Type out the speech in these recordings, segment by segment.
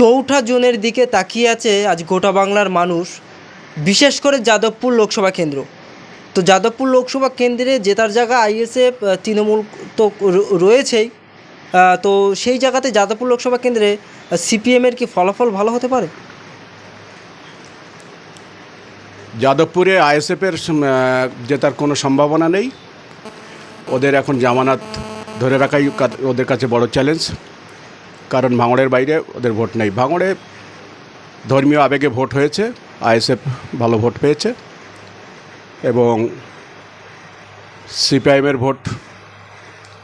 চৌঠা জুনের দিকে তাকিয়ে আছে আজ গোটা বাংলার মানুষ, বিশেষ করে যাদবপুর লোকসভা কেন্দ্র। তো যাদবপুর লোকসভা কেন্দ্রে জেতার জায়গা আইএসএফ তৃণমূল তো রয়েছেই। তো সেই জায়গাতে যাদবপুর লোকসভা কেন্দ্রে সিপিএমের কি ফলাফল ভালো হতে পারে? যাদবপুরে আইএসএফের জেতার কোনো সম্ভাবনা নেই। ওদের এখন জামানাত ধরে রাখাই ওদের কাছে বড় চ্যালেঞ্জ। কারণ ভাঙড়ের বাইরে ওদের ভোট নেই। ভাঙড়ে ধর্মীয় আবেগে ভোট হয়েছে, আইএসএফ ভালো ভোট পেয়েছে এবং সিপিআইএমের ভোট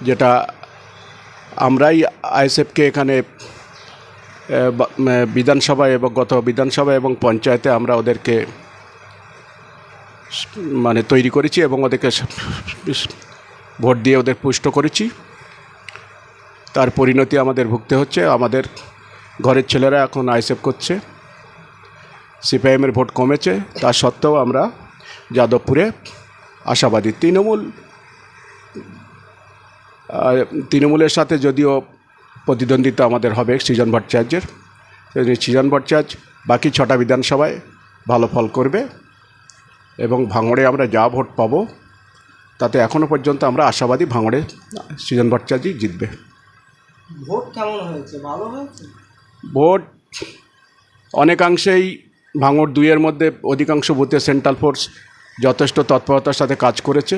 যেটা আমরাই আইএসএফকে এখানে বিধানসভায় এবং গত বিধানসভা এবং পঞ্চায়েতে আমরা ওদেরকে মানে তৈরি করেছি এবং ওদেরকে ভোট দিয়ে ওদের পুষ্ট করেছি। তার পরিণতি আমাদের ভুগতে হচ্ছে। আমাদের ঘরের ছেলেরা এখন আইসেফ করছে। সিপিআইএমের ভোট কমেছে। তা সত্ত্বেও আমরা যাদবপুরে আশাবাদী। তৃণমূল তৃণমূলের সাথে যদিও প্রতিদ্বন্দ্বিতা আমাদের হবে সৃজন ভট্টাচার্যের। সৃজন ভট্টাচার্য বাকি ছটা বিধানসভায় ভালো ফল করবে এবং ভাঙড়ে আমরা যা ভোট পাবো তাতে এখনও পর্যন্ত আমরা আশাবাদী ভাঙড়ে সৃজন ভট্টাচার্যই জিতবে। ভোট কেমন হয়েছে? ভালো হয়েছে? ভোট অনেকাংশেই ভাঙড় দুইয়ের মধ্যে অধিকাংশ বুথে সেন্ট্রাল ফোর্স যথেষ্ট তৎপরতার সাথে কাজ করেছে।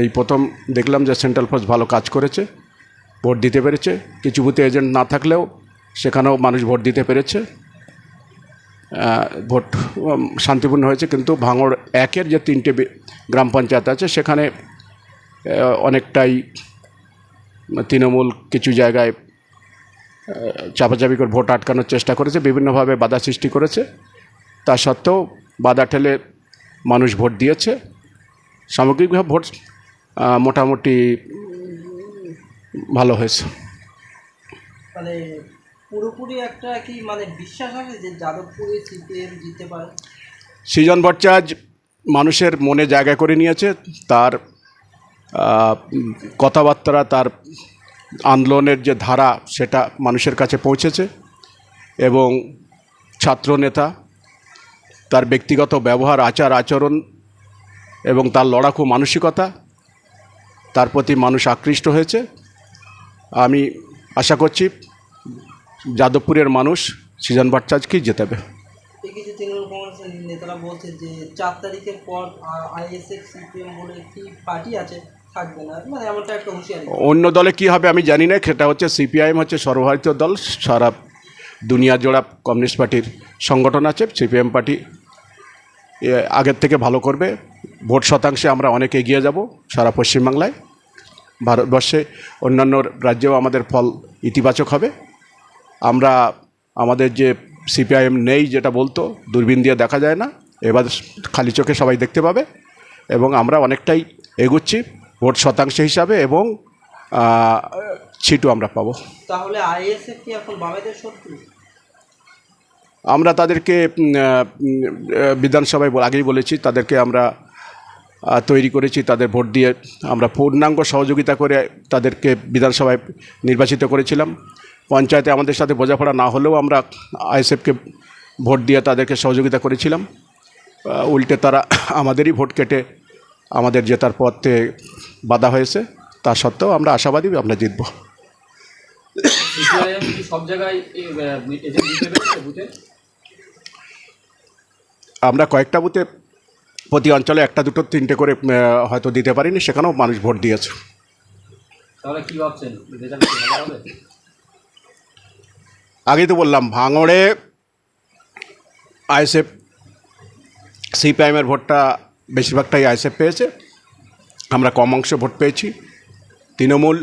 এই প্রথম দেখলাম যে সেন্ট্রাল ফোর্স ভালো কাজ করেছে, ভোট দিতে পেরেছে। কিছু বুথে এজেন্ট না থাকলেও সেখানেও মানুষ ভোট দিতে পেরেছে। ভোট শান্তিপূর্ণ হয়েছে। কিন্তু ভাঙড় একের যে তিনটে গ্রাম পঞ্চায়েত আছে, সেখানে অনেকটাই তৃণমূল কিছু জায়গায় চাপাচাপি করে ভোট আটকানোর চেষ্টা করেছে বিভিন্নভাবে বাধা সৃষ্টি করেছে। তা সত্ত্বেও বাধা ঠেলে মানুষ ভোট দিয়েছে। সামগ্রিকভাবে ভোট মোটামুটি ভালো হয়েছে। মানে পুরোপুরি একটা কি মানে বিশ্বাস আছে যে যাদবপুরে সিপিএম জিততে পারে? সৃজন ভট্টাচার্য মানুষের মনে জায়গা করে নিয়েছে। তার কথাবার্তা তার আন্দোলনের যে ধারা সেটা মানুষের কাছে পৌঁছেছে এবং ছাত্রনেতা, তার ব্যক্তিগত ব্যবহার, আচার, আচরণ এবং তার লড়াকু মানসিকতা, তার প্রতি মানুষ আকৃষ্ট হয়েছে। আমি আশা করছি যাদবপুরের মানুষ সৃজন ভট্টাচার্যকেই জেতাবে। নেতারা বলছে যে চার তারিখের পর আইএসএফ সিপিএম বলে একটি পার্টি আছে। মানে অন্য দলে কি হবে আমি জানি না, সেটা হচ্ছে সিপিআইএম, হচ্ছে সর্বভারতীয় দল, সারা দুনিয়া জোড়া কমিউনিস্ট পার্টির সংগঠন আছে, সিপিএম পার্টি আগের থেকে ভালো করবে। ভোট শতাংশে আমরা অনেক এগিয়ে যাব সারা পশ্চিমবাংলায়। ভারতবর্ষে অন্যান্য রাজ্যেও আমাদের ফল ইতিবাচক হবে। আমরা আমাদের যে সিপিআইএম নেই যেটা বলতো, দূরবীন দিয়ে দেখা যায় না, এবার খালি চোখে সবাই দেখতে পাবে এবং আমরা অনেকটাই এগুচ্ছি। ভোট শতাংশ হিসাবে এবং সিটও আমরা পাবো। তাহলে আইএসএফ কি এখন বামেদের শত্রু? আমরা তাদেরকে বিধানসভায় আগেই বলেছি তাদেরকে আমরা তৈরি করেছি তাদের ভোট দিয়ে আমরা পূর্ণাঙ্গ সহযোগিতা করে তাদেরকে বিধানসভায় নির্বাচিত করেছিলাম। পঞ্চায়েতে আমাদের সাথে বোঝাপড়া না হলেও আমরা আইএসএফকে ভোট দিয়ে তাদেরকে সহযোগিতা করেছিলাম। উল্টে তারা আমাদেরই ভোট কেটে আমাদের জেতার পথে বাধা হয়েছে তা সত্ত্বেও আমরা আশাবাদী আমরা জিতবো। সব জায়গায় আমরা কয়েকটা বুথে প্রতি অঞ্চলে একটা দুটো তিনটে করে হয়তো দিতে পারিনি সেখানেও মানুষ ভোট দিয়েছে। আগেই তো বললাম ভাঙড়ে আইএসএফ সিপিআইএমের ভোটটা বেশিরভাগটাই আইএসএফ পেয়েছে। আমরা কম অংশ ভোট পেয়েছি। তৃণমূল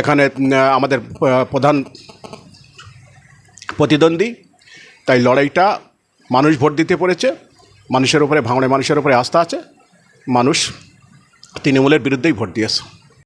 এখানে আমাদের প্রধান প্রতিদ্বন্দ্বী। তাই লড়াইটা মানুষ ভোট দিতে পেরেছে। মানুষের উপরে, ভাঙড়ে মানুষের উপরে আস্থা আছে। মানুষ তৃণমূলের বিরুদ্ধেই ভোট দিয়েছে।